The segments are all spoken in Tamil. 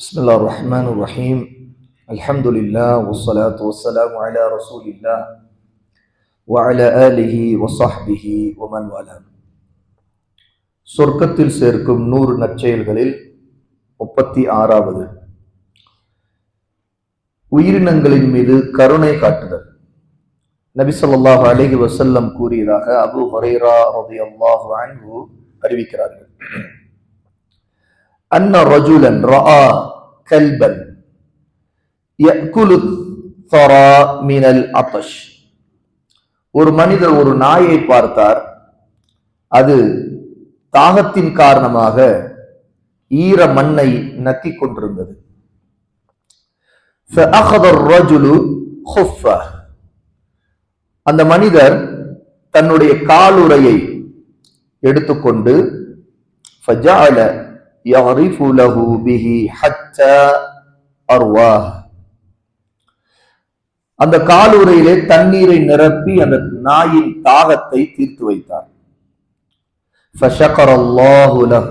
بسم الله الرحمن الرحيم الحمد لله والصلاة والسلام على رسول الله وعلى آله وصحبه ومن والاه சொர்க்கத்தில் சேர்க்கும் நூறு நற்செயல்களில் முப்பத்தி ஆறாவது உயிரினங்களின் மீது கருணை காட்டுதல் நபி ஸல்லல்லாஹு அலைஹி வஸல்லம் கூறியதாக அபு ஹுரைரா ரலியல்லாஹு அன்ஹு அறிவிக்கிறார்கள் அன்ன ரஜுலன் ரஆ கல்பன் யக்குலு தரா மினல் அபஷ் ஒரு மனிதர் ஒரு நாயை பார்த்தார். அது தாகத்தின் காரணமாக ஈர மண்ணை நக்கி கொண்டிருந்தது. அந்த மனிதர் தன்னுடைய காலுரையை எடுத்துக்கொண்டு فجعل يغرف له به حتى أرواه அந்த காலுறையிலே தண்ணீரை நிரப்பி அந்த நாயின் தாகத்தை தீர்த்து வைத்தார் فشكر الله له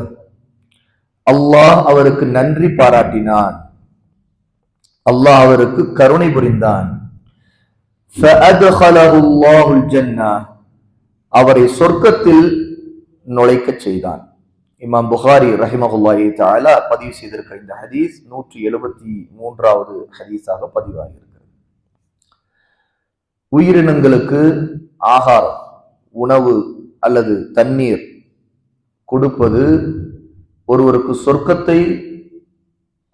அல்லாஹ் அவருக்கு நன்றி பாராட்டினான் அல்லாஹ் அவருக்கு கருணை புரிந்தான் فأدخله الله الجنة அவரை சொர்க்கத்தில் நுழைக்கச் செய்தான் இமாம் புகாரி ரஹிமகுல்லாஹி தாலா பதிவு செய்திருக்க இந்த ஹதீஸ் நூற்றி எழுபத்தி மூன்றாவது ஹதீஸாக பதிவாகியிருக்கிறது. உயிரினங்களுக்கு ஆகாரம் உணவு அல்லது தண்ணீர் கொடுப்பது ஒருவருக்கு சொர்க்கத்தை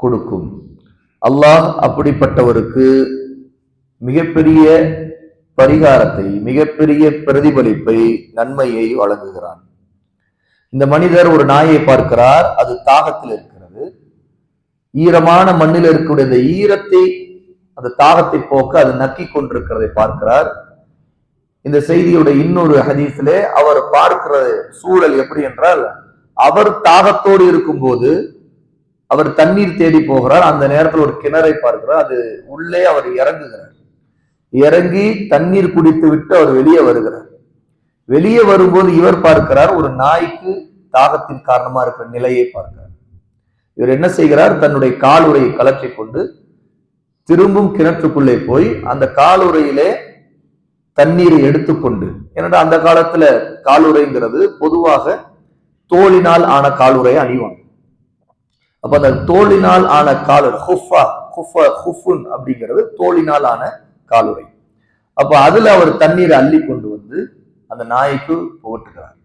கொடுக்கும். அல்லாஹ் அப்படிப்பட்டவருக்கு மிகப்பெரிய பரிகாரத்தை மிகப்பெரிய பிரதிபலிப்பை நன்மையை வழங்குகிறான். இந்த மனிதர் ஒரு நாயை பார்க்கிறார் அது தாகத்தில் இருக்கிறது. ஈரமான மண்ணில் இருக்கக்கூடிய இந்த ஈரத்தை அந்த தாகத்தை போக்க அது நக்கி கொண்டிருக்கிறதை பார்க்கிறார். இந்த செய்தியுடைய இன்னொரு ஹதீஸிலே அவர் பார்க்கிற சூழல் எப்படி என்றால் அவர் தாகத்தோடு இருக்கும்போது அவர் தண்ணீர் தேடி போகிறார். அந்த நேரத்தில் ஒரு கிணறை பார்க்கிறார். அது உள்ளே அவர் இறங்குகிறார். இறங்கி தண்ணீர் குடித்து விட்டு அவர் வெளியே வருகிறார். வெளியே வரும்போது இவர் பார்க்கிறார் ஒரு நாய்க்கு தாகத்தின் காரணமா இருக்கிற நிலையை பார்க்கிறார். இவர் என்ன செய்கிறார்? தன்னுடைய காலுறையை கலற்றி கொண்டு திரும்பும் கிணற்றுக்குள்ளே போய் அந்த காலுறையிலே தண்ணீரை எடுத்துக்கொண்டு ஏன்னா அந்த காலத்துல காலுறைங்கிறது பொதுவாக தோளினால் ஆன காலுறையை அணிவாங்க. அப்ப அந்த தோளினால் ஆன காலுறை ஹுஃபா ஹுஃபா ஹுஃபுன் அப்படிங்கிறது தோளினால் ஆன காலுறை. அப்ப அதுல அவர் தண்ணீரை அள்ளி கொண்டு அந்த நாய்க்கு புகட்டுகிறார்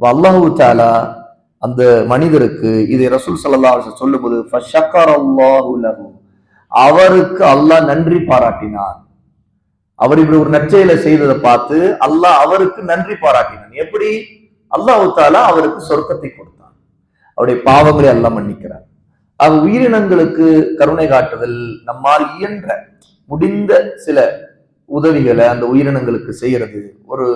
அல்லாஹு தாலா அந்த மனிதருக்கு இதை ரசூல் சல்லா சொல்லும்போது அவருக்கு அல்லாஹ் நன்றி பாராட்டினார் அவர் இப்படி ஒரு நற்செயலை செய்ததை பார்த்து அல்லாஹ் அவருக்கு நன்றி பாராட்டினான். எப்படி? அல்லாஹு தாலா அவருக்கு சொர்க்கத்தை கொடுத்தான். அவருடைய பாவங்களை எல்லாம் மன்னிக்கிறார். அவர் உயிரினங்களுக்கு கருணை காட்டுதல் நம்மால் இயன்ற முடிந்த சில உதவிகளை அந்த உயிரினங்களுக்கு செய்யறது ஒரு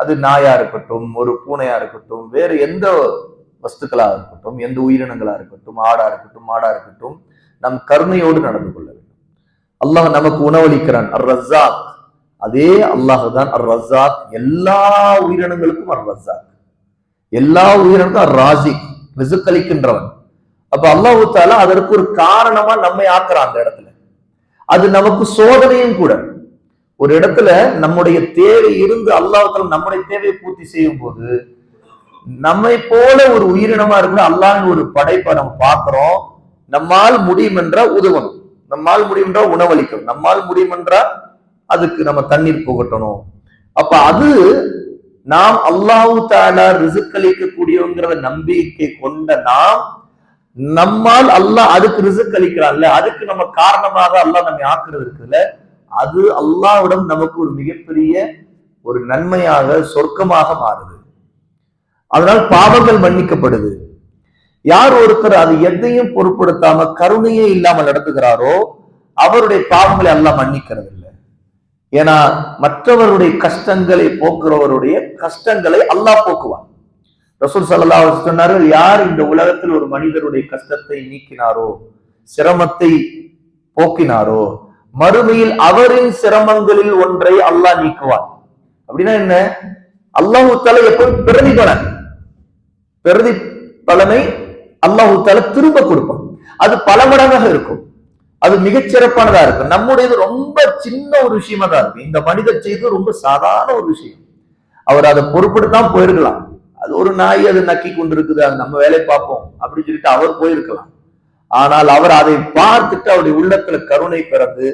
அது நாயா இருக்கட்டும் ஒரு பூனையா இருக்கட்டும் வேறு எந்த வஸ்துக்களா இருக்கட்டும் எந்த உயிரினங்களா இருக்கட்டும் ஆடா இருக்கட்டும் மாடா இருக்கட்டும் நம் கருணையோடு நடந்து கொள்ள வேண்டும். அல்லாஹ் நமக்கு உணவளிக்கிறான் அர் ரஸாக் அதே அல்லாஹ் தான் அர் ரஸாக் எல்லா உயிரினங்களுக்கும் அர் ரஸாக் எல்லா உயிரினங்களுக்கும் அர் ராசிக் ரிசுக்களிக்கின்றவன். அப்ப அல்லாஹு தாலா அதற்கு ஒரு காரணமா நம்மை ஆக்குறான் அந்த இடத்துல. அது நமக்கு சோதனையும் கூட. ஒரு இடத்துல நம்முடைய தேவை இருந்து அல்லாஹால நம்முடைய தேவையை பூர்த்தி செய்யும் போது நம்மை போல ஒரு உயிரினமா இருக்கிற அல்லாஹ் ஒரு படைப்பை நம்ம பார்க்கிறோம். நம்மால் முடியும் என்றா உதவணும். நம்மால் முடியும் என்றா உணவளிக்கணும். நம்மால் முடியும் என்றா அதுக்கு நம்ம தண்ணீர் புகட்டணும். அப்ப அது நாம் அல்லாஹு தாலா ரிசுக்களிக்க நம்பிக்கை கொண்ட நாம் நம்மால் அல்லாஹ் அதுக்கு ரிசுக்களிக்கிறான்ல அதுக்கு நம்ம காரணமாக அல்லாஹ் நம்ம ஆக்குறது இருக்குல்ல அது அல்லாவிடம் நமக்கு ஒரு மிகப்பெரிய ஒரு நன்மையாக சொர்க்கமாக மாறுது. அதனால் பாவங்கள் மன்னிக்கப்படுது. யார் ஒருத்தர் அது எதையும் பொருட்படுத்தாம கருணையே இல்லாமல் நடத்துகிறாரோ அவருடைய பாவங்களை எல்லாம் மன்னிக்கிறது இல்லை ஏன்னா மற்றவருடைய கஷ்டங்களை போக்குறவருடைய கஷ்டங்களை அல்லாஹ் போக்குவான். ரசூல் சல்லா சொன்னார்கள் யார் இந்த உலகத்தில் ஒரு மனிதருடைய கஷ்டத்தை நீக்கினாரோ சிரமத்தை போக்கினாரோ மறுமையில் அவரின் சிரமங்களில் ஒன்றை அல்லாஹ் நீக்குவான். அப்படின்னா என்ன? அல்லாஹு தலை எப்பவும் பிரதிபலன். பிரதி பலனை அல்லாஹு தால திரும்ப கொடுப்பான். அது பல மடங்காக இருக்கும். அது மிகச் சிறப்பானதா இருக்கும். நம்முடையது ரொம்ப சின்ன ஒரு விஷயமா தான் இருக்கும். இந்த மனிதர் செய்தது ரொம்ப சாதாரண ஒரு விஷயம். அவர் அதை பொறுப்படுத்தாம போயிருக்கலாம். அது ஒரு நாய் அது நக்கி கொண்டிருக்குது. அது நம்ம வேலையை பார்ப்போம். அப்படின்னு சொல்லிட்டு அவர் போயிருக்கலாம். ஆனால் அவர் அதை பார்த்துட்டு அவருடைய உள்ளத்துல கருணை பிறந்து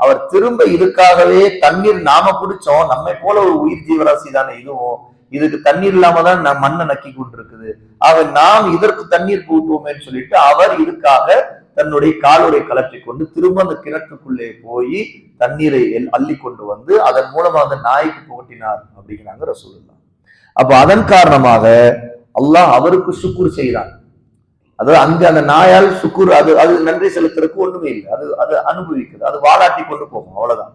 அவர் திரும்ப இதுக்காகவே தண்ணீர் நாம குடிச்சோம். நம்மை போல ஒரு உயிர் ஜீவராசி தானே இதுவும். இதுக்கு தண்ணீர் இல்லாம தான் நம் மண்ணை நக்கி கொண்டிருக்குது. ஆக நாம் இதற்கு தண்ணீர் கூட்டுவோமேன்னு சொல்லிட்டு அவர் இதுக்காக தன்னுடைய காலுரை கலற்றி கொண்டு திரும்ப அந்த கிணற்றுக்குள்ளே போய் தண்ணீரை எல்- அள்ளி கொண்டு வந்து அதன் மூலமா அந்த நாய்க்கு புகட்டினார் அப்படிங்கிறாங்க ரசூல்லா அப்ப அதன் காரணமாக அல்லாஹ் அவருக்கு சுக்குர் செய்கிறான். அதாவது அந்த அந்த நாயால் சுக்குர் அது அது நன்றி செலுத்துறதுக்கு ஒண்ணுமே இல்லை. அது அது அனுபவிக்குது. அது வாலாட்டி கொண்டு போகும். அவ்வளவுதான்.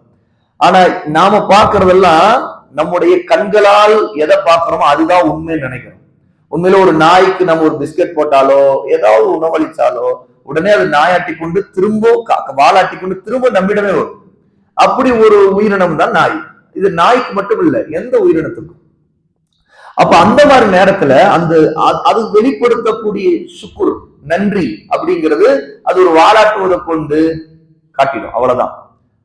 ஆனா நாம பாக்குறதெல்லாம் நம்முடைய கண்களால் எதை பாக்குறோமோ அதுதான் உண்மைன்னு நினைக்கிறோம். உண்மையில ஒரு நாய்க்கு நம்ம ஒரு பிஸ்கட் போட்டாலோ ஏதாவது உணவளிச்சாலோ உடனே அது நாயாட்டி கொண்டு திரும்ப கா- வாலாட்டி கொண்டு திரும்ப நம்மிடமே வரும். அப்படி ஒரு உயிரினம் தான் நாய். இது நாய்க்கு மட்டும் இல்லை எந்த உயிரினத்துக்கும். அப்ப அந்த மாதிரி நேரத்துல அந்த அது வெளிப்படுத்தக்கூடிய சுக்குர் நன்றி அப்படிங்கிறது அது ஒரு வாராட்டுவதை கொண்டு காட்டிடும். அவ்வளவுதான்.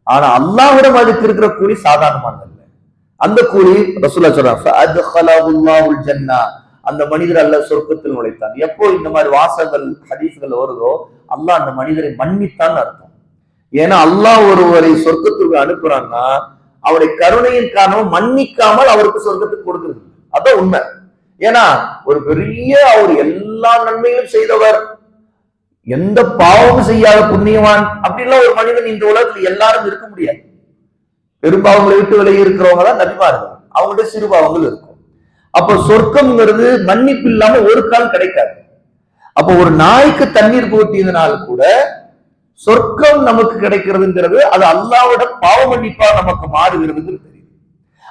ஆனா அல்லாவிடம் அதுக்கு இருக்கிற கூலி சாதாரணமானது இல்லை. அந்த கூலி ரசூல்லா சொல்றாங்க ஜன்னா." அந்த மனிதர் அல்ல சொர்க்கத்தில் நுழைத்தான். எப்போ இந்த மாதிரி வாசங்கள் ஹதீஸ்கள் வருதோ அல்லாஹ் அந்த மனிதரை மன்னித்தான் அர்த்தம். ஏன்னா அல்லாஹ் ஒருவரை சொர்க்கத்துக்கு அனுப்புறான்னா அவருடைய கருணையின் காரணம் மன்னிக்காமல் அவருக்கு சொர்க்கத்துக்கு கொடுக்கிறது அதான் உண்மை. ஏன்னா ஒரு பெரிய அவர் எல்லா நன்மைகளும் செய்தவர். எந்த பாவமும் செய்யாத புண்ணியவான். அப்படின்லாம் ஒரு மனிதன் இந்த உலகத்துல எல்லாரும் இருக்க முடியாது. பெரும்பாவங்களை விட்டு விலகி இருக்கிறவங்க தான் நபிமார்கள். அவங்கள்ட்ட சிறுபாவங்கள் இருக்கும். அப்ப சொர்க்கம்ங்கிறது மன்னிப்பு இல்லாம ஒரு கால் கிடைக்காது. அப்போ ஒரு நாய்க்கு தண்ணீர் போட்டியதுனால கூட சொர்க்கம் நமக்கு கிடைக்கிறதுங்கிறது அது அல்லாவோட பாவ மன்னிப்பா நமக்கு மாறுகிறதுங்கிறது.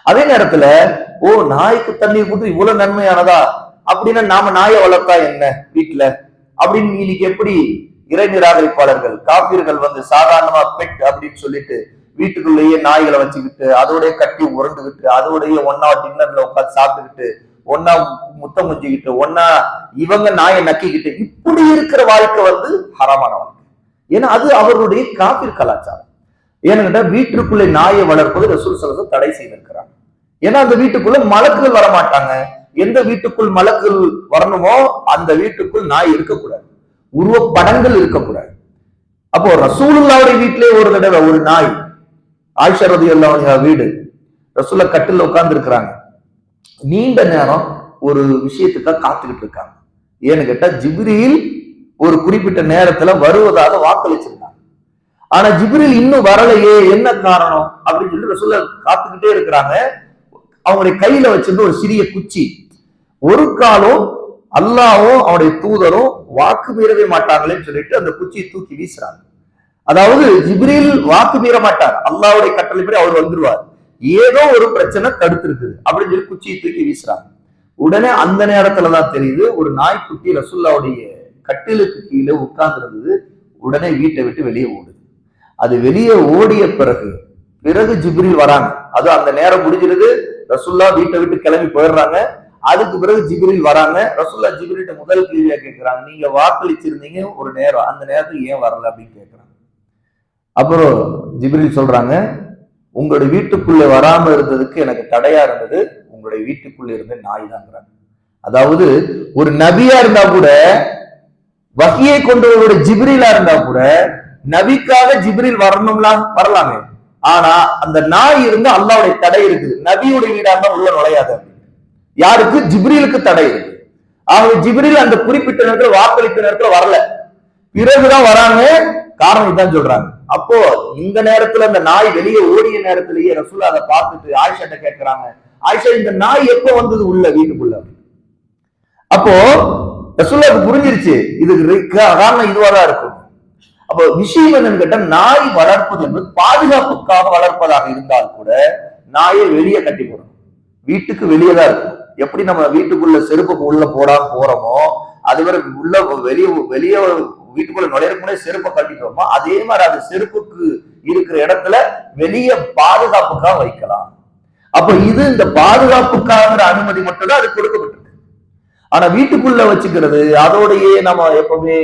அதே நேரத்துல ஓ நாய்க்கு தண்ணீர் போட்டு இவ்வளவு நன்மையானதா? அப்படின்னா நாம நாயை வளர்த்தா என்ன வீட்டுல அப்படின்னு இன்னைக்கு எப்படி இறை நிராகரிப்பாளர்கள் காப்பீர்கள் வந்து சாதாரணமா பெட் அப்படின்னு சொல்லிட்டு வீட்டுக்குள்ளேயே நாய்களை வச்சுக்கிட்டு அதோடய கட்டி உருண்டுகிட்டு அதோடய ஒன்னா டின்னர்ல உட்காந்து சாப்பிட்டுக்கிட்டு ஒன்னா முத்தம் முஞ்சிக்கிட்டு ஒன்னா இவங்க நாயை நக்கிக்கிட்டு இப்படி இருக்கிற வாழ்க்கை வந்து ஹரமான வாழ்க்கை. ஏன்னா அது அவர்களுடைய காப்பீர் கலாச்சாரம். ஏன்னு வீட்டுக்குள்ளே நாயை வளர்ப்பது ரசூல் சலசம் தடை செய்திருக்கிறாங்க ஏன்னா அந்த வீட்டுக்குள்ள மலக்குகள் வரமாட்டாங்க. எந்த வீட்டுக்குள் மலக்குகள் வரணுமோ அந்த வீட்டுக்குள் நாய் இருக்கக்கூடாது. உருவப்படங்கள் இருக்கக்கூடாது. அப்போ ரசூலுல்லாவுடைய வீட்டிலே ஒரு தடவை ஒரு நாய் ஆயிஷா ரதி வீடு ரசூல்லா கட்டில் உட்கார்ந்து இருக்கிறாங்க நீண்ட நேரம் ஒரு விஷயத்துக்காக காத்துக்கிட்டு இருக்காங்க. ஏன்னு கேட்டா ஜிப்ரியில் ஒரு குறிப்பிட்ட நேரத்துல வருவதாக வாக்களிச்சிருந்தாங்க. ஆனா ஜிப்ரீல் இன்னும் வரலையே என்ன காரணம்? அப்படின்னு சொல்லி ரசூல்லா காத்துக்கிட்டே இருக்கிறாங்க. அவங்களுடைய கையில வச்சிருந்த ஒரு சிறிய குச்சி. ஒரு காலம் அல்லாவும் அவருடைய தூதரும் வாக்கு மீறவே மாட்டாங்களேன்னு சொல்லிட்டு அந்த குச்சியை தூக்கி வீசுறாங்க. அதாவது ஜிப்ரில் வாக்கு மீற மாட்டார். அல்லாவுடைய கட்டளைப்படி அவர் வந்துருவார். ஏதோ ஒரு பிரச்சனை தடுத்திருக்குது அப்படின்னு சொல்லி குச்சியை தூக்கி வீசுறாங்க. உடனே அந்த நேரத்துல தான் தெரியுது ஒரு நாய்க்குட்டி ரசுல்லாவுடைய கட்டிலுக்கு கீழே உட்கார்ந்துருந்தது. உடனே வீட்டை விட்டு வெளியே ஓடுது. அது வெளியே ஓடிய பிறகு பிறகு ஜிப்ரில் வராங்க. அது அந்த நேரம் முடிஞ்சிருது. ரசுல்லா வீட்டை விட்டு கிளம்பி போயிடுறாங்க. அதுக்கு பிறகு ஜிபிரில் வராங்க. ரசுல்லா ஜிபிரிட்ட முதல் கேள்வியா கேட்கிறாங்க நீங்க வாக்களிச்சிருந்தீங்க ஒரு நேரம். அந்த நேரத்துக்கு ஏன் வரல அப்படின்னு கேட்கிறாங்க அப்புறம் ஜிபிரில் சொல்றாங்க உங்களுடைய வீட்டுக்குள்ளே வராம இருந்ததுக்கு எனக்கு தடையா இருந்தது. உங்களுடைய வீட்டுக்குள்ளே இருந்த நாய் தாங்கிறாங்க அதாவது ஒரு நபியா இருந்தா கூட வகையை கொண்டவருடைய ஜிப்ரீலா இருந்தா கூட நபிக்காக ஜிப்ரீல் வரணும்லாம் வரலாமே. ஆனா அந்த நாய் இருந்து அல்லாவுடைய தடை இருக்குது. நபியுடைய வீடா இருந்தா உள்ள நுழையாது யாருக்கு? ஜிப்ரீலுக்கு தடை இருக்கு. ஆகவே ஜிப்ரீல் அந்த குறிப்பிட்ட நேரத்துல வாக்களித்த நேரத்துல வரல. பிறகுதான் வராங்க. காரணம் இதுதான் சொல்றாங்க. அப்போ இந்த நேரத்துல அந்த நாய் வெளியே ஓடிய நேரத்திலேயே ரசூல் அதை பார்த்துட்டு ஆயிஷாட்ட கேட்கிறாங்க. ஆயிஷா இந்த நாய் எப்போ வந்தது உள்ள வீட்டுக்குள்ள? அப்போ ரசூலாவுக்கு புரிஞ்சிருச்சு. இதுக்கு காரணம் இதுவாதான் இருக்கும். அப்போ விஷயம் என்னன்னு கேட்டா நாய் வளர்ப்பது என்பது பாதுகாப்புக்காக வளர்ப்பதாக இருந்தால் கூட நாயை வெளியே கட்டி போடணும். வீட்டுக்கு வெளியே தான் இருக்கும் எப்படி நம்ம வீட்டுக்குள்ள செருப்பு உள்ள போடாம போறோமோ அதுவரை உள்ள வெளியே வெளியே வீட்டுக்குள்ள நுழையிறதுக்கு செருப்பை கட்டிட்டோமோ அதே மாதிரி அது செருப்புக்கு இருக்கிற இடத்துல வெளியே பாதுகாப்புக்காக வைக்கலாம். அப்ப இது இந்த பாதுகாப்புக்காகிற அனுமதி மட்டும்தான் அது கொடுக்கப்பட்டிருக்கு. ஆனா வீட்டுக்குள்ள வச்சுக்கிறது அதோடையே நம்ம எப்பவுமே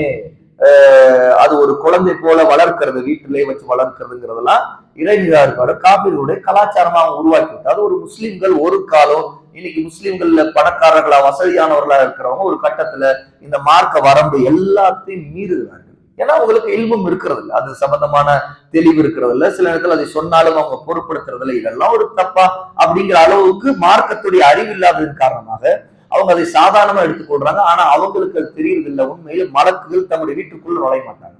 அது ஒரு குழந்தை போல வளர்க்கிறது வீட்டிலே வச்சு வளர்க்கிறதுங்கிறதெல்லாம் இறைநிராருக்காடு காப்பீடுடைய கலாச்சாரமா அவங்க உருவாக்கி அது ஒரு முஸ்லிம்கள் ஒரு காலம் இன்னைக்கு முஸ்லிம்கள்ல பணக்காரர்களா வசதியானவர்களா இருக்கிறவங்க ஒரு கட்டத்துல இந்த மார்க்க வரம்பு எல்லாத்தையும் மீறுகிறார்கள். ஏன்னா அவங்களுக்கு இல்பம் இருக்கிறது இல்லை அது சம்பந்தமான தெளிவு இருக்கிறது இல்லை சில நேரத்தில் அதை சொன்னாலும் அவங்க பொருட்படுத்துறது இல்லை இதெல்லாம் ஒரு தப்பா அப்படிங்கிற அளவுக்கு மார்க்கத்துடைய அறிவு இல்லாததன் காரணமாக அவங்க அதை சாதாரணமா எடுத்துக்கொள்றாங்க. ஆனா அவங்களுக்கு அது தெரியறதில்லை. உண்மையில் மலக்குகள் தங்களுடைய வீட்டுக்குள்ள நுழைய மாட்டாங்க.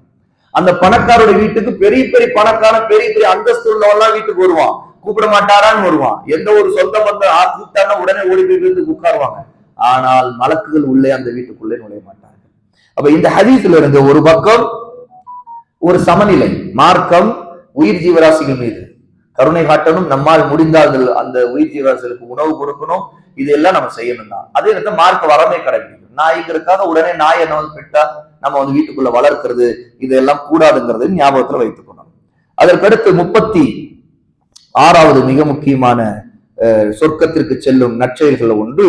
அந்த பணக்காரோட வீட்டுக்கு பெரிய பெரிய பணக்கார பெரிய பெரிய அந்தஸ்து உள்ளவெல்லாம் வீட்டுக்கு வருவான். கூப்பிட மாட்டாரான்னு வருவான். எந்த ஒரு சொந்த பந்தம் ஆ உடனே ஓடி போய் வீட்டுக்கு உட்காருவாங்க. ஆனால் மலக்குகள் உள்ளே அந்த வீட்டுக்குள்ளே நுழைய மாட்டாங்க அப்ப இந்த ஹதீஸ்ல இருந்து ஒரு பக்கம் ஒரு சமநிலை மார்க்கம் உயிர் ஜீவராசிகள் மீது. கருணை காட்டணும் நம்மால் முடிந்தால் அதில் அந்த உயிர் ஜீவராசிகளுக்கு உணவு கொடுக்கணும். இதெல்லாம் நம்ம செய்யணும் தான் அதே நேரத்தில் மார்க்க வரமே கடைபிடிக்கணும். நாய்ங்கிறதுக்காக உடனே நாய் என்ன வந்து பெட்டா நம்ம வந்து வீட்டுக்குள்ள வளர்க்கிறது இதெல்லாம் கூடாதுங்கிறது ஞாபகத்துல வைத்துக்கணும் அதற்கடுத்து முப்பத்தி ஆறாவது மிக முக்கியமான அஹ், சொர்க்கத்திற்கு செல்லும் நற்செயல்கள் ஒன்று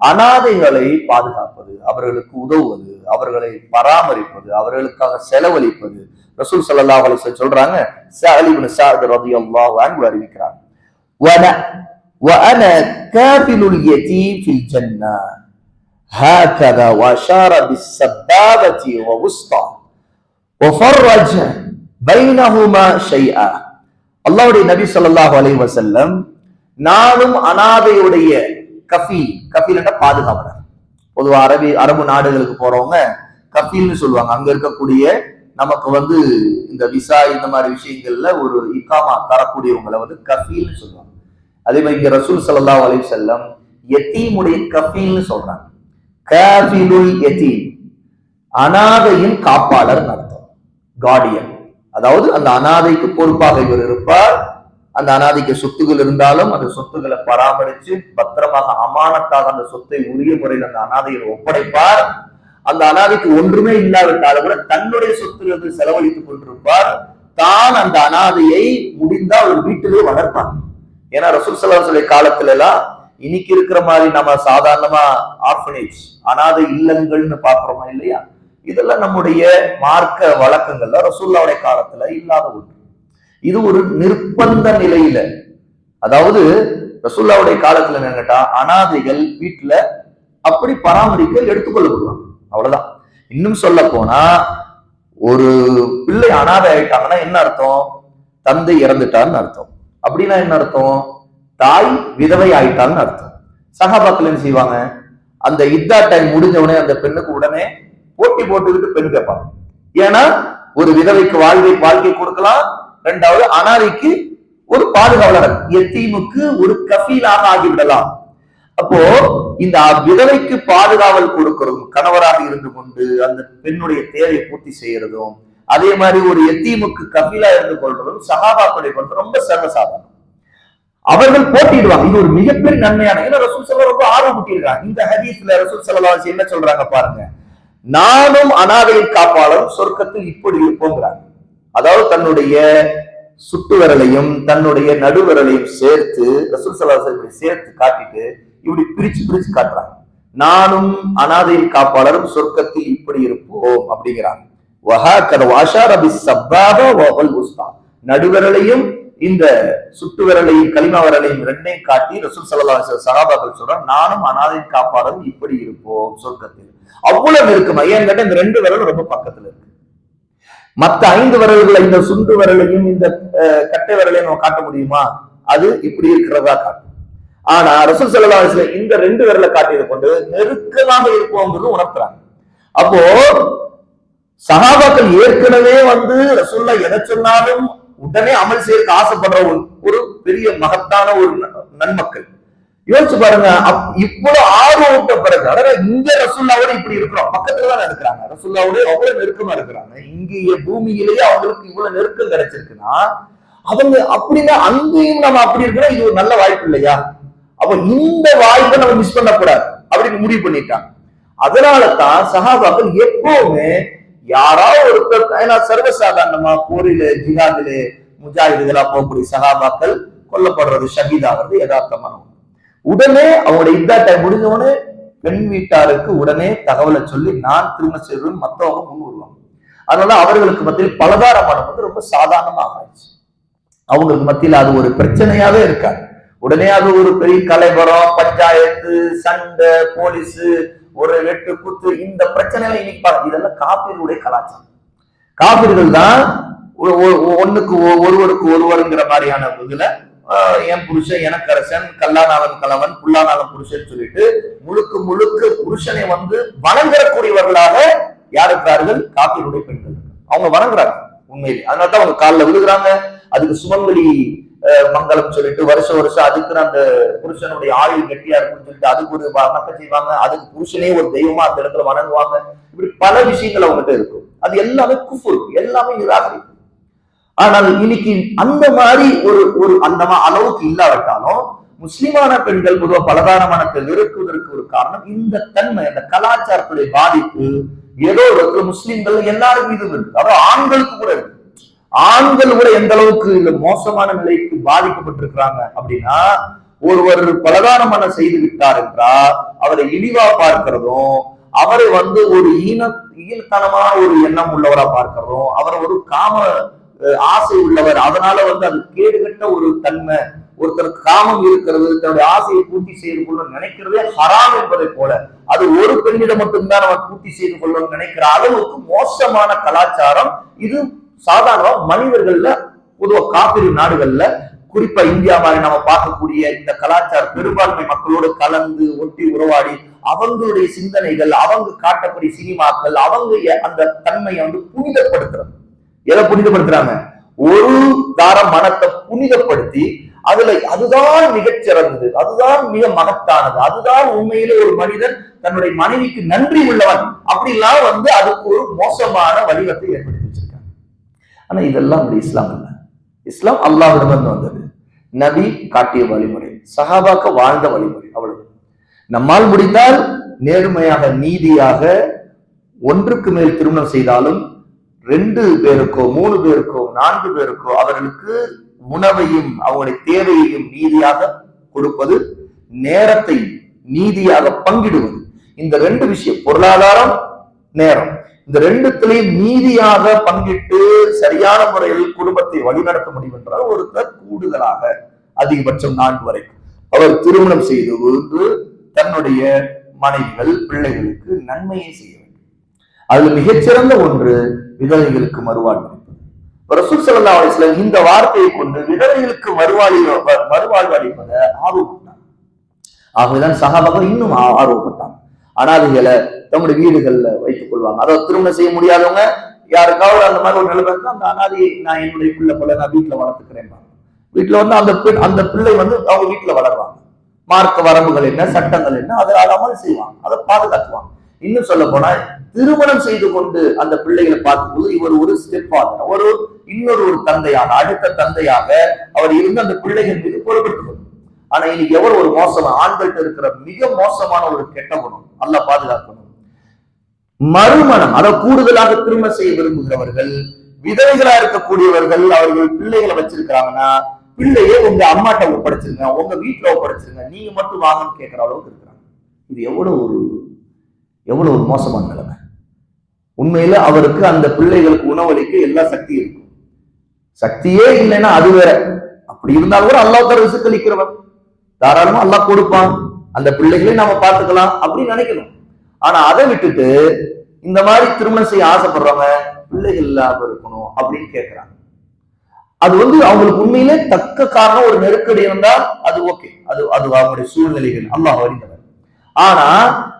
அனாதைகளை பாதுகாப்பது அவர்களுக்கு உதவுவது. அவர்களை பராமரிப்பது அவர்களுக்காக செலவழிப்பது ரசூல் ஸல்லல்லாஹு அலைஹி வஸல்லம் சொல்றாங்க சஅல் இப்னு சஅத் ரலியல்லாஹு அன்ஹு அறிவிக்கிறாங்க வன وأنا كافل اليتيم في الجنة هكذا وأشار بالسبابة ووسطى وفرج بينهما شيئا அல்லாஹ்வுடைய நபி ஸல்லல்லாஹு அலைஹி வஸல்லம் நானும் அனாதையுடைய கஃபீல் கஃபீல் என்ற பாதுகாவலர் பொதுவா அரபி அரபு நாடுகளுக்கு போறவங்க கஃபீல்னு சொல்லுவாங்க. அங்க இருக்கக்கூடிய நமக்கு வந்து இந்த விசா இந்த மாதிரி விஷயங்கள்ல ஒரு இக்காமா தரக்கூடியவங்களை வந்து கஃபீல்னு சொல்லுவாங்க. அதே மாதிரி இங்க ரசூல் சல்லா அலி செல்லம் எத்தீமுடைய கஃபீல்னு சொல்றாங்க. காஃபிலுல் யத்தீம் அனாதையின் காப்பாளர் அர்த்தம் கார்டியன். அதாவது அந்த அனாதைக்கு பொறுப்பாக இவர் இருப்பார். அந்த அனாதிக்க சொத்துகள் இருந்தாலும் அந்த சொத்துக்களை பராமரிச்சு பத்திரமாக அமானத்தாக அந்த சொத்தை உரிய முறையில் அந்த அனாதையில் ஒப்படைப்பார். அந்த அனாதைக்கு ஒன்றுமே இல்லாவிட்டாலும் கூட தன்னுடைய சொத்துகளுக்கு செலவழித்துக் கொண்டிருப்பார். தான் அந்த அனாதையை முடிந்தா ஒரு வீட்டிலே வளர்ப்பார். ஏன்னா ரசூல் சல்லாஹ் காலத்துல எல்லாம் இன்னைக்கு இருக்கிற மாதிரி நம்ம சாதாரணமா ஆர்ஃபனேஜ் அனாதை இல்லங்கள்னு பாக்குறோமா இல்லையா? இதெல்லாம் நம்முடைய மார்க்க வழக்கங்கள்ல ரசூல்லாவுடைய காலத்துல இல்லாத ஒன்று. இது ஒரு நிர்பந்த நிலையில. அதாவது ரசூல்லாவுடைய காலத்துல என்ன அனாதைகள் வீட்டுல அப்படி பராமரிக்க எடுத்துக்கொள்ளப்படுவாங்க. அவ்வளவுதான். இன்னும் சொல்ல போனா ஒரு பிள்ளை அனாதை ஆயிட்டாங்கன்னா என்ன அர்த்தம்? தந்தை இறந்துட்டான்னு அர்த்தம். அப்படின்னா என்ன அர்த்தம்? தாய் விதவை ஆயிட்டான்னு அர்த்தம். சகாபாக்கள் என்ன செய்வாங்க? அந்த இத்தா டைம் முடிஞ்ச உடனே அந்த பெண்ணுக்கு உடனே போட்டி போட்டுக்கிட்டு பெண் கேட்பாங்க. ஏன்னா ஒரு விதவைக்கு வாழ்வை வாழ்க்கை கொடுக்கலாம் ரெண்டாவது அனாதைக்கு ஒரு பாதுகாவலர் எத்தீமுக்கு ஒரு கஃபீலாக ஆகிவிடலாம். அப்போ இந்த விதவைக்கு பாதுகாவல் கொடுக்கிறதும் கணவராக இருந்து கொண்டு அந்த பெண்ணுடைய தேவையை பூர்த்தி செய்யறதும் அதே மாதிரி ஒரு எத்தீமுக்கு கபிலா இருந்து கொள்றதும் சகாபாக்களை கொண்டு ரொம்ப சர்வசாதாரணம். அவர்கள் போட்டிடுவாங்க இது ஒரு மிகப்பெரிய நன்மையான ஏன்னா ரசூல் சல்லா ரொம்ப ஆர்வம் கூட்டியிருக்காங்க. இந்த ஹதீஸ்ல ரசூல் சல்லா என்ன சொல்றாங்க பாருங்க. நானும் அனாதையின் காப்பாளரும் சொர்க்கத்தில் இப்படி இருப்போங்கிறாங்க. அதாவது தன்னுடைய சுட்டு விரலையும் தன்னுடைய நடுவிரலையும் சேர்த்து ரசூல் சல்லா சேர்த்து காட்டிட்டு இப்படி பிரிச்சு பிரிச்சு காட்டுறாங்க. நானும் அனாதையின் காப்பாளரும் சொர்க்கத்தில் இப்படி இருப்போம் அப்படிங்கிறாங்க. நடுவிரலையும் இந்த சுட்டு விரலையும் களிமா விரலையும் ரெண்டையும் காட்டி ரசூல் சல்லா சகாபாக்கள் சொல்றாங்க நானும் அனாதையின் காப்பாளரும் இப்படி இருப்போம் சொர்க்கத்தில். அவ்வளவு இருக்குமா ஏன்னு கேட்டா இந்த ரெண்டு விரலும் ரொம்ப பக்கத்துல இருக்கு. மத்த ஐந்து விரல்களை இந்த சுண்டு விரலையும் இந்த கட்டை விரலையும் நம்ம காட்ட முடியுமா? அது இப்படி இருக்கிறதா காட்டும். ஆனா ரசூல் சல்லா இந்த ரெண்டு விரலை காட்டியது கொண்டு நெருக்கமாக இருப்போங்கிறது உணர்த்துறாங்க. அப்போ சகாபாக்கள் ஏற்கனவே வந்து ரசூல்லா எதை சொன்னாலும் உடனே அமல் செய்யறதுக்கு ஆசைப்படுற ஒரு பெரிய மகத்தான ஒரு நன்மக்கள். யோசிச்சு பாருங்க இவ்வளவு ஆர்வம் விட்ட பிறகு அதாவது இங்க ரசுல்லாவோட இப்படி இருக்கிறோம். பக்கத்துல தான் இருக்கிறாங்க. ரசுல்லாவோட அவ்வளவு நெருக்கமா இருக்கிறாங்க. இங்கேயே பூமியிலேயே அவங்களுக்கு இவ்வளவு நெருக்கம் கிடைச்சிருக்குன்னா அவங்க அப்படின்னா அங்கேயும் நம்ம அப்படி இருக்கிறோம் இது ஒரு நல்ல வாய்ப்பு இல்லையா? அப்ப இந்த வாய்ப்பை நம்ம மிஸ் பண்ணக்கூடாது. அப்படின்னு முடிவு பண்ணிட்டாங்க. அதனால தான் சகாபாக்கள் எப்பவுமே யாராவது ஒருத்தர் ஏன்னா சர்வசாதாரணமா போரில ஜிஹாதிலே முஜாஹிதுகளா போகக்கூடிய சகாபாக்கள் கொல்லப்படுறது ஷஹீதாகிறது யதார்த்தமான உடனே அவங்களோட இப்தா டைம் முடிஞ்சவொடனே பெண் வீட்டாருக்கு உடனே தகவலை சொல்லி நான் திரும்ப செய்வேன் மற்றவங்க முன் வருவாங்க. அதனால அவர்களுக்கு மத்தியில் பலதார மனம் வந்து ரொம்ப சாதாரணமாக ஆயிடுச்சு. அவங்களுக்கு மத்தியில் அது ஒரு பிரச்சனையாவே இருக்காது. உடனே அது ஒரு பெரிய கலைபரம் பஞ்சாயத்து சண்டை போலீஸ் ஒரு வெட்டு குத்து இந்த பிரச்சனை இன்னைக்கு பாருங்க இதெல்லாம் காப்பீருடைய கலாச்சாரம். காப்பீர்கள் தான் ஒன்னுக்கு ஒ- ஒருவருக்கு ஒருவருங்கிற மாதிரியான இதுல என் புருஷன் எனக்கரசன் கல்லானாளன் கலவன் புல்லானாளன் புருஷன் சொல்லிட்டு முழுக்க முழுக்க புருஷனை வந்து வணங்கக்கூடியவர்களாக யார் இருக்கிறார்கள்? காப்பீருடைய பெண்கள். அவங்க வணங்குறாங்க உண்மையிலே. அதனால தான் அவங்க காலில் விழுகிறாங்க. அதுக்கு சுமங்கலி மங்களம் மங்கலம் சொல்லிட்டு வருஷம் வருஷம் அதுக்கு அந்த புருஷனுடைய ஆயுள் கெட்டியா இருக்குன்னு சொல்லிட்டு அதுக்கு ஒரு வணக்கம் செய்வாங்க. அதுக்கு புருஷனே ஒரு தெய்வமா அந்த இடத்துல வணங்குவாங்க. இப்படி பல விஷயங்கள் அவங்ககிட்ட இருக்கும். அது எல்லாமே குஃபு எல்லாமே நிராகரிக்கும் ஆனால் இன்னைக்கு அந்த மாதிரி ஒரு ஒரு அந்த அளவுக்கு இல்லாவிட்டாலும் முஸ்லிமான பெண்கள் பொதுவா பலதாரமானத்தில் இருக்குவதற்கு ஒரு காரணம் இந்த தன்மை அந்த கலாச்சாரத்துடைய பாதிப்பு. ஏதோ ஒரு முஸ்லிம்கள் எல்லாரும் மீதும் இருக்கு. அதாவது ஆண்களுக்கு கூட இருக்கு. ஆண்கள் கூட எந்த அளவுக்கு இந்த மோசமான நிலைக்கு பாதிக்கப்பட்டிருக்கிறாங்க அப்படின்னா ஒருவர் பலதாரமான செய்து விட்டார் என்றால் அவரை இழிவா பார்க்கிறதும் அவரை வந்து ஒரு ஈன ஈனத்தனமான ஒரு எண்ணம் உள்ளவரா பார்க்கிறதும் அவரை ஒரு காம ஆசை உள்ளவர். அதனால வந்து அது கேடுகட்ட ஒரு தன்மை. ஒருத்தர் காமம் இருக்கிறது தன்னுடைய ஆசையை பூர்த்தி செய்து கொள்ள நினைக்கிறதே ஹராம் என்பதை போல. அது ஒரு பெண்ணிடம் மட்டும்தான் நம்ம பூர்த்தி செய்து கொள்ளணும்னு நினைக்கிற அளவுக்கு மோசமான கலாச்சாரம். இது சாதாரண மனிதர்கள்ல பொதுவாக காப்பிரி நாடுகள்ல குறிப்பா இந்தியா மாதிரி நம்ம பார்க்கக்கூடிய இந்த கலாச்சார பெரும்பான்மை மக்களோடு கலந்து ஒட்டி உறவாடி அவங்களுடைய சிந்தனைகள் அவங்க காட்டக்கூடிய சினிமாக்கள் அவங்க அந்த தன்மையை வந்து புனிதப்படுத்துறது. எதை புனிதப்படுத்துறாங்க? ஒரு தார மனத்தை புனிதப்படுத்தி அதுல அதுதான் மிகச்சிறந்தது அதுதான் மிக மகத்தானது அதுதான் உண்மையிலே ஒரு மனிதன் தன்னுடைய மனைவிக்கு நன்றி உள்ளவன் அப்படிலாம் வந்து அதுக்கு ஒரு மோசமான வடிவத்தை ஏற்படுத்தி வச்சிருக்காங்க. ஆனா இதெல்லாம் ஒரு இஸ்லாம் இல்ல இஸ்லாம் அல்லாஹ்விடமிருந்து வந்தது. நபி காட்டிய வழிமுறை சஹாபாக்க வாழ்ந்த வழிமுறை அவ்வளவு நம்மால் முடிந்தால் நேர்மையாக நீதியாக ஒன்றுக்கு மேல் திருமணம் செய்தாலும் ரெண்டு பேருக்கோ மூணு பேருக்கோ நான்கு பேருக்கோ அவர்களுக்கு உணவையும் அவங்களுடைய தேவையையும் நீதியாக கொடுப்பது நேரத்தை நீதியாக பங்கிடுவது. இந்த ரெண்டு விஷயம் பொருளாதாரம் நேரம். இந்த ரெண்டுத்திலையும் நீதியாக பங்கிட்டு சரியான முறையில் குடும்பத்தை வழிநடத்த முடியும் என்றால் ஒருத்தர் கூடுதலாக அதிகபட்சம் நான்கு வரைக்கும் அவர் திருமணம் செய்து தன்னுடைய மனைவிகள் பிள்ளைகளுக்கு நன்மையை செய்ய அதுல மிகச்சிறந்த ஒன்று விதவைகளுக்கு மறுவாழ்வு அளிப்பது. ரசூல் ஸல்லல்லாஹு அலைஹி இந்த வார்த்தையை கொண்டு விதவைகளுக்கு மறுவாழ்வு மறுவாழ்வு அளிப்பதை ஆர்வப்பட்டாங்க ஆகவேதான் சகாபாக்கள் இன்னும் ஆர்வப்பட்டாங்க அனாதைகளை தம்முடைய வீடுகள்ல வைத்துக் கொள்வாங்க. அதாவது திருமணம் செய்ய முடியாதவங்க யாருக்காவது அந்த மாதிரி ஒரு நிலைமை இருந்தா அந்த அனாதையை நான் என்னுடைய பிள்ளை போல நான் வீட்டுல வளர்த்துக்கிறேன் வீட்டுல வந்து அந்த பெண் அந்த பிள்ளை வந்து அவங்க வீட்டுல வளருவாங்க. மார்க்க வரம்புகள் என்ன சட்டங்கள் என்ன அதை அமல் செய்வாங்க. அதை பாதுகாத்துவாங்க இன்னும் சொல்ல போனா திருமணம் செய்து கொண்டு அந்த பிள்ளைகளை பார்க்கும்போது இவர் ஒரு ஸ்டெப் ஃபாதர் ஒரு இன்னொரு ஒரு தந்தையாக அடுத்த தந்தையாக அவர் இருந்து அந்த பிள்ளைகள் மீது பொறுப்பெடுத்துக்கணும் ஆனா இன்னைக்கு எவ்வளவு ஒரு மோசமா ஆண்கள்ட்ட இருக்கிற மிக மோசமான ஒரு கெட்ட குணம் நல்லா பாதுகாக்கணும். மறுமணம் அதை கூடுதலாக திருமணம் செய்ய விரும்புகிறவர்கள் விதவைகளா இருக்கக்கூடியவர்கள் அவர்கள் பிள்ளைகளை வச்சிருக்கிறாங்கன்னா பிள்ளையை உங்க அம்மாட்ட ஒப்படைச்சிருங்க உங்க வீட்டுல ஒப்படைச்சிருங்க நீங்க மட்டும் வாங்கன்னு கேட்கிற அளவுக்கு இருக்கிறாங்க. இது எவ்வளவு ஒரு எவ்வளவு ஒரு மோசமான நிலைமை. உண்மையில அவருக்கு அந்த பிள்ளைகளுக்கு உணவளிக்க எல்லா சக்தியும் இருக்கும் சக்தியே இல்லைன்னா அது வேற. அப்படி இருந்தாலும் கூட அல்லா தர ரிசுக்களிக்கிறவன் தாராளமா அல்லா கொடுப்பான். அந்த பிள்ளைகளை நாம பார்த்துக்கலாம் அப்படின்னு நினைக்கணும். ஆனா அதை விட்டுட்டு இந்த மாதிரி திருமணம் செய்ய ஆசைப்படுறவங்க பிள்ளைகள் இல்லாம இருக்கணும் அப்படின்னு கேட்கிறாங்க அது வந்து அவங்களுக்கு உண்மையிலே தக்க காரணம் ஒரு நெருக்கடி இருந்தா அது ஓகே. அது அது அவங்களுடைய சூழ்நிலைகள். அல்லாஹ் அறிந்தவர். ஆனா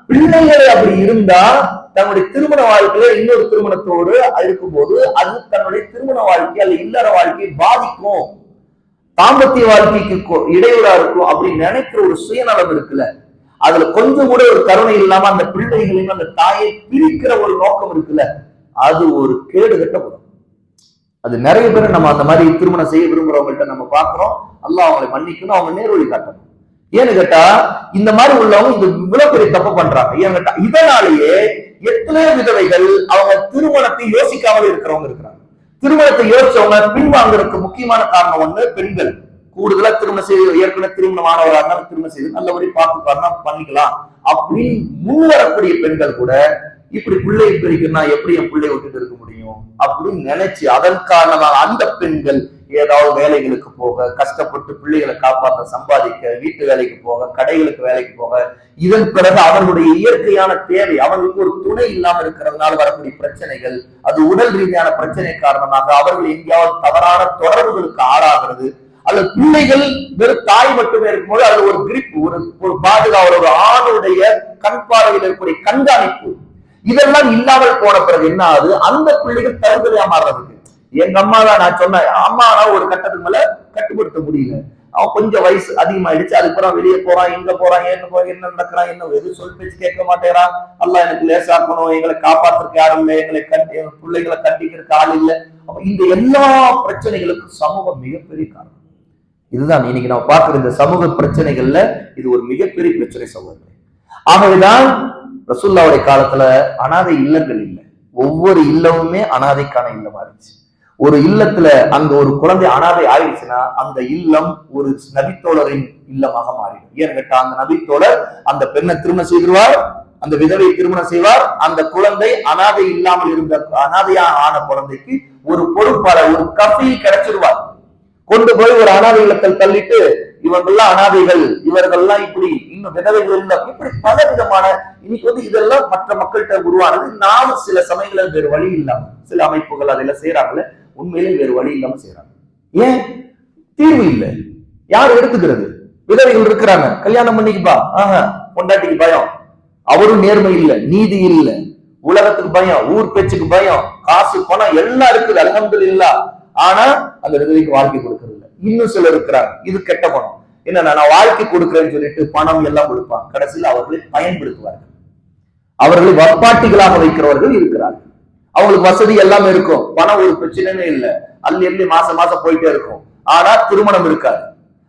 பிள்ளைகள் அப்படி இருந்தா தன்னுடைய திருமண வாழ்க்கையில இன்னொரு திருமணத்தோடு இருக்கும்போது அது தன்னுடைய திருமண வாழ்க்கை அல்ல இல்லற வாழ்க்கையை பாதிக்கும். தாம்பத்திய வாழ்க்கைக்கு இடையூறா இருக்கும் அப்படின்னு நினைக்கிற ஒரு சுயநலம் இருக்குல்ல. அதுல கொஞ்சம் கூட ஒரு கருணை இல்லாம அந்த பிள்ளைகளையும் அந்த தாயை பிரிக்கிற ஒரு நோக்கம் இருக்குல்ல. அது ஒரு கேடு கட்ட குணம் அது நிறைய பேர் நம்ம அந்த மாதிரி திருமணம் செய்ய விரும்புறவங்கள்ட்ட நம்ம பாக்குறோம் அல்ல அவங்களை மன்னிக்கணும். அவங்க நேர்வழி காட்டணும். ஏன்னு கேட்டா இந்த மாதிரி உள்ளவங்க இந்த இவ்வளவு பெரிய தப்பு பண்றாங்க. ஏன்னு கேட்டா இதனாலேயே எத்தனையோ விதவைகள் அவங்க திருமணத்தை யோசிக்காமல் இருக்கிறவங்க இருக்கிறாங்க. திருமணத்தை யோசிச்சவங்க பின்வாங்குறதுக்கு முக்கியமான காரணம் ஒண்ணு பெண்கள். கூடுதலா திருமணம் செய்து ஏற்கனவே திருமணமானவராக இருந்தாலும் திருமணம் செய்து நல்லபடி பார்த்து பாருனா பண்ணிக்கலாம். அப்படின்னு முன் வரக்கூடிய பெண்கள் கூட இப்படி பிள்ளை பிரிக்கணும்னா எப்படி என் பிள்ளைய விட்டுட்டு இருக்க முடியும்? அப்படின்னு நினைச்சு அதன் காரணமாக அந்த பெண்கள் ஏதாவது வேலைகளுக்கு போக கஷ்டப்பட்டு பிள்ளைகளை காப்பாற்ற சம்பாதிக்க வீட்டு வேலைக்கு போக கடைகளுக்கு வேலைக்கு போக இதன் பிறகு அவர்களுடைய இயற்கையான தேவை அவர்களுக்கு ஒரு துணை இல்லாமல் இருக்கிறதுனால வரக்கூடிய பிரச்சனைகள் அது உடல் ரீதியான பிரச்சனை காரணமாக அவர்கள் எங்கேயாவது தவறான தொடர்புகளுக்கு ஆளாகிறது அல்லது பிள்ளைகள் வெறும் தாய் மட்டுமே இருக்கும்போது அது ஒரு கிரிப் ஒரு ஒரு பாதுகாவல் ஒரு ஆணுடைய கண் பார்வையில் இருக்கக்கூடிய கண்காணிப்பு. இதெல்லாம் இல்லாமல் போன பிறகு என்ன ஆகுது? அந்த பிள்ளைகள் தகுதியா மாறுறதுக்கு எங்க அம்மா தான் நான் சொன்னேன். அம்மானா ஒரு கட்டத்துக்கு மேல கட்டுப்படுத்த முடியல. அவன் கொஞ்சம் வயசு அதிகமாயிடுச்சு. அதுக்கப்புறம் வெளியே போறான் எங்க போறான் என்ன போய் என்ன நடக்கிறான் என்ன எது சொல் பேச்சு கேட்க மாட்டேறான். அல்ல எனக்கு லேசாக்கணும் எங்களை காப்பாத்துறதுக்கு யாரும் இல்லை எங்களை கண்டி பிள்ளைகளை கண்டிக்கிறதுக்கு ஆள் இல்லை. அப்ப இந்த எல்லா பிரச்சனைகளுக்கும் சமூகம் மிகப்பெரிய காரணம். இதுதான் இன்னைக்கு நான் பார்க்கிற இந்த சமூக பிரச்சனைகள்ல இது ஒரு மிகப்பெரிய பிரச்சனை சகோதரர்களே ஆகவேதான் ரசூல்லாவுடைய காலத்துல அனாதை இல்லங்கள் இல்லை. ஒவ்வொரு இல்லமுமே அனாதைக்கான இல்லமா இருந்துச்சு. ஒரு இல்லத்துல அங்க ஒரு குழந்தை அனாதை ஆயிடுச்சுன்னா அந்த இல்லம் ஒரு நபித்தோழரின் இல்லமாக மாறிடும். ஏன்னு கேட்டா அந்த நபித்தோழர் அந்த பெண்ணை திருமணம் செய்திருவார் அந்த விதவை திருமணம் செய்வார் அந்த குழந்தை அனாதை இல்லாமல் இருந்த அனாதையா ஆன குழந்தைக்கு ஒரு பொறுப்பாளர் ஒரு கஃபி கிடைச்சிருவார். கொண்டு போய் ஒரு அனாதை இல்லத்தில் தள்ளிட்டு இவங்கெல்லாம் அனாதைகள் இவர்கள்லாம் இப்படி இன்னும் விதவைகள் இல்ல. இப்படி பல விதமான இன்னைக்கு வந்து இதெல்லாம் மற்ற மக்கள்கிட்ட உருவானது. நானும் சில சமயங்களில் வேறு வழி இல்லாம சில அமைப்புகள் அதெல்லாம் செய்யறாங்களே உண்மையிலே வேறு வழி இல்லாம செய்யறாங்க ஏன்? தீர்வு இல்லை. யார் எடுத்துக்கிறது விதவைகள் இருக்கிறாங்க. கல்யாணம் பண்ணிக்குப்பா. ஆஹா பொண்டாட்டிக்கு பயம். அவரும் நேர்மை இல்லை நீதி இல்ல. உலகத்துக்கு பயம் ஊர் பேச்சுக்கு பயம் காசு பணம் எல்லாம் இருக்குது இல்ல ஆனா அந்த விதவைக்கு வாழ்க்கை கொடுக்கறது இல்லை இன்னும் சிலர் இருக்கிறாங்க. இது கெட்ட பணம். என்னன்னா நான் வாழ்க்கை கொடுக்குறேன்னு சொல்லிட்டு பணம் எல்லாம் கொடுப்பாங்க. கடைசியில் அவர்களை பயன்படுத்துவார்கள். அவர்களை வப்பாட்டிகளாக வைக்கிறவர்கள் இருக்கிறார்கள். அவங்களுக்கு வசதி எல்லாமே இருக்கும். பணம் ஒரு பிரச்சனையே இல்லை. அள்ளி அள்ளி மாசம் மாசம் போயிட்டே இருக்கும். ஆனா திருமணம் இருக்காது.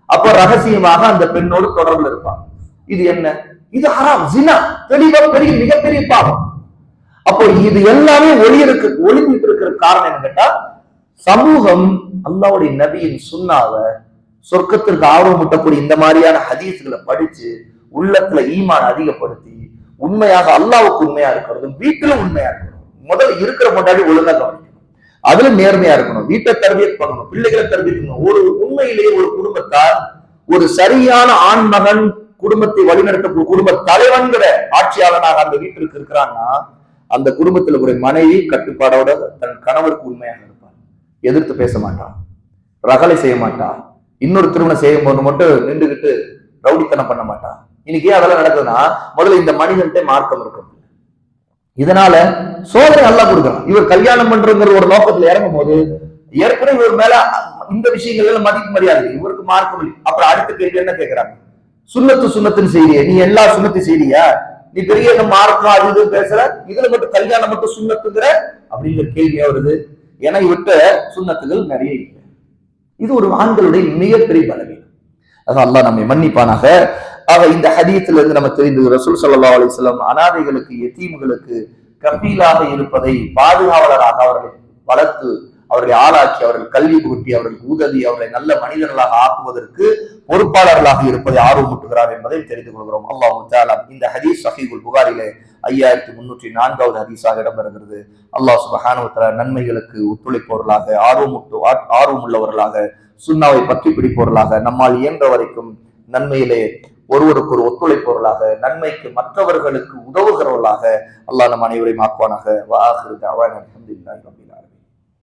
அப்போ ரகசியமாக அந்த பெண்ணோடு தொடர்புல இருப்பாங்க இது என்ன? இது ஹராம். ஜினா. தெளிவா பெரிய மிகப்பெரிய பாவம். அப்போ இது எல்லாமே ஒளி இருக்கு ஒளிஞ்சிட்டு இருக்கிற காரணம் என்ன கேட்டா சமூகம் அல்லாவுடைய நபியின் சுண்ணாவ சொர்க்கத்திற்கு ஆர்வம் ஊட்டக்கூடிய இந்த மாதிரியான ஹதீஸ்களை படிச்சு உள்ளத்துல ஈமான் அதிகப்படுத்தி உண்மையாக அல்லாவுக்கு உண்மையா இருக்கிறதும் வீட்டுல உண்மையா இருக்கிறது முதல்ல இருக்கிற முன்னாடி ஒழுங்கா கவனிக்கணும். அதுல நேர்மையா இருக்கணும். வீட்டை தர்பியத் பண்ணணும். பிள்ளைகளை தர்பியத் ஒரு உண்மையிலேயே ஒரு குடும்பத்தார் ஒரு சரியான ஆண் மகன் குடும்பத்தை வழிநடத்த குடும்ப தலைவன்கிற ஆட்சியாளனாக அந்த வீட்டிற்கு இருக்கிறான்னா அந்த குடும்பத்துல ஒரு மனைவி கட்டுப்பாடோட தன் கணவருக்கு உண்மையாக இருப்பார் எதிர்த்து பேச மாட்டான் ரகலை செய்ய மாட்டான் இன்னொரு திருமணம் செய்யும் போது மட்டும் நின்றுகிட்டு ரவுடித்தனம் பண்ண மாட்டான் இன்னைக்கு ஏன் அதெல்லாம் நடக்குதுன்னா முதல்ல இந்த மனிதன்கிட்ட மார்க்கம் இருக்கும் இதனால சோதனை நல்லா கொடுக்குறான் இவர் கல்யாணம் பண்றங்கிற ஒரு நோக்கத்துல இறங்கும் போது ஏற்கனவே இவர் மேல இந்த விஷயங்கள் எல்லாம் மதிப்பு மரியாதை இவருக்கு மார்க்கம் முடியும் அப்புறம் அடுத்த கேள்வி என்ன கேட்கிறாங்க? சுண்ணத்து சுண்ணத்துன்னு செய்றிய. நீ எல்லா சுண்ணத்தையும் செய்யறியா நீ பெரிய மார்க்கம் அது இது பேசுற? இதுல மட்டும் கல்யாணம் மட்டும் சுண்ணத்துங்கிற அப்படிங்கிற கேள்வியா வருது. ஏன்னா இவர்கிட்ட சுண்ணத்துகள் நிறைய இல்லை. இது ஒரு ஆண்களுடைய மிகப்பெரிய பலவீனம். அதான் அல்லா நம்மை மன்னிப்பானாக. ஆக இந்த ஹதீத்துல இருந்து நம்ம தெரிந்து ரசூல் சல்லா அலிஸ்லாம் அனாதைகளுக்கு எத்தீம்களுக்கு கபீலாக இருப்பதை பாதுகாவலராக அவர்களை வளர்த்து அவர்களை ஆளாக்கி அவர்கள் கல்வி புகுட்டி அவர்களுக்கு உதவி அவர்களை நல்ல மனிதர்களாக ஆக்குவதற்கு பொறுப்பாளர்களாக இருப்பதை ஆர்வமூட்டுகிறார் என்பதை தெரிந்து கொள்கிறோம். அல்லாஹ் தஆலா இந்த ஹதீஸ் சஹீஹுல் புகாரிலே ஐயாயிரத்தி முன்னூற்றி நான்காவது ஹதீஸாக இடம்பெறுகிறது. அல்லாஹ் சுபஹானஹு நன்மைகளுக்கு ஒத்துழைப்பவர்களாக ஆர்வமுட்டு ஆர்வம் உள்ளவர்களாக சுண்ணாவை பற்றி பிடிப்பவர்களாக நம்மால் இயன்ற வரைக்கும் நன்மையிலே ஒருவருக்கு ஒரு ஒத்துழைப்பவர்களாக நன்மைக்கு மற்றவர்களுக்கு உதவுகிறவர்களாக அல்லாஹ் நம் அனைவரையும் ஆக்குவானாக. வாஹிரு தஅவானா அல்ஹம்துலில்லாஹி ரப்பில்